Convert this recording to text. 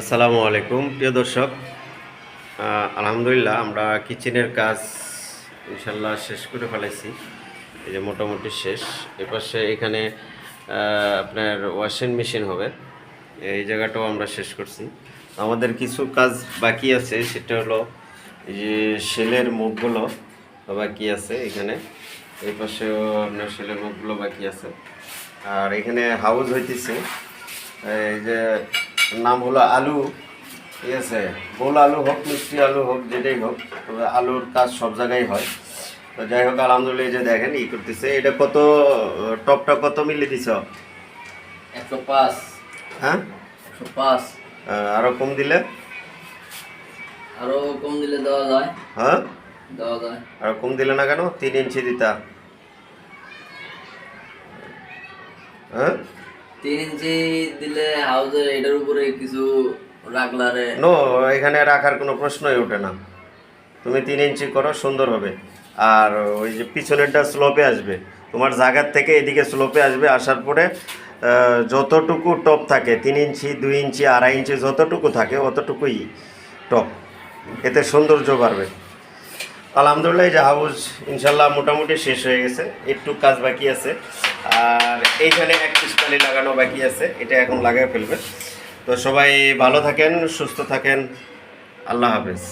আসসালামু আলাইকুম, প্রিয় দর্শক। আলহামদুলিল্লাহ, আমরা কিচেনের কাজ ইনশাল্লাহ শেষ করে ফেলাইছি। এই যে মোটামুটি শেষ। এপাশে এখানে আপনার ওয়াশিং মেশিন হবে। এই জায়গাটাও আমরা শেষ করছি। আমাদের কিছু কাজ বাকি আছে, সেটা হলো এই যে সেলের মুখগুলো বাকি আছে এখানে। এই পাশেও আপনার সেলের মুখগুলো বাকি আছে। আর এখানে হাউস হইতেছে। এই যে নাম হলো আলু ঠিক আছে? গোল আলু হোক মিষ্টি আলু হোক যেটাই হোক তবে আলুর কাজ সব জায়গায় হয়। তো যাই হোক আলহামদুলিল্লাহ এই যে দেখেন ই করতেছে। এটা কত টপটা কত মিলি দিছ? একশো পাঁচ। হ্যাঁ? একশো পাঁচ। আহ, আরও কম দিলে? আরও কম দিলে দেওয়া যায়। হ্যাঁ? দেওয়া যায়। আর কম দিলে না কেন? তিন ইঞ্চি দিতা। হ্যাঁ? তিন ইঞ্চি দিলে হাউজে এটার উপরে কিছু রাখলারে নো এখানে রাখার কোনো প্রশ্নই ওঠে না। তুমি তিন ইঞ্চি করো, সুন্দর হবে। আর ওই যে পিছনেরটা স্লোপে আসবে। তোমার জায়গার থেকে এদিকে স্লোপে আসবে, আসার পরে যতটুকু টপ থাকে, তিন ইঞ্চি, দুই ইঞ্চি, আড়াই ইঞ্চি যতটুকু থাকে, অতটুকুই টপ এতে সৌন্দর্য বাড়বে। আলহামদুলিল্লাহ, এই হাউস ইনশাল্লাহ মোটামুটি শেষ হয়ে গেছে। একটু কাজ বাকি আছে। আর এইখানে এক পিসকালি লাগানো বাকি আছে। এটা এখন লাগাই ফেলবে। তো সবাই ভালো থাকেন, সুস্থ থাকেন। আল্লাহ হাফেজ।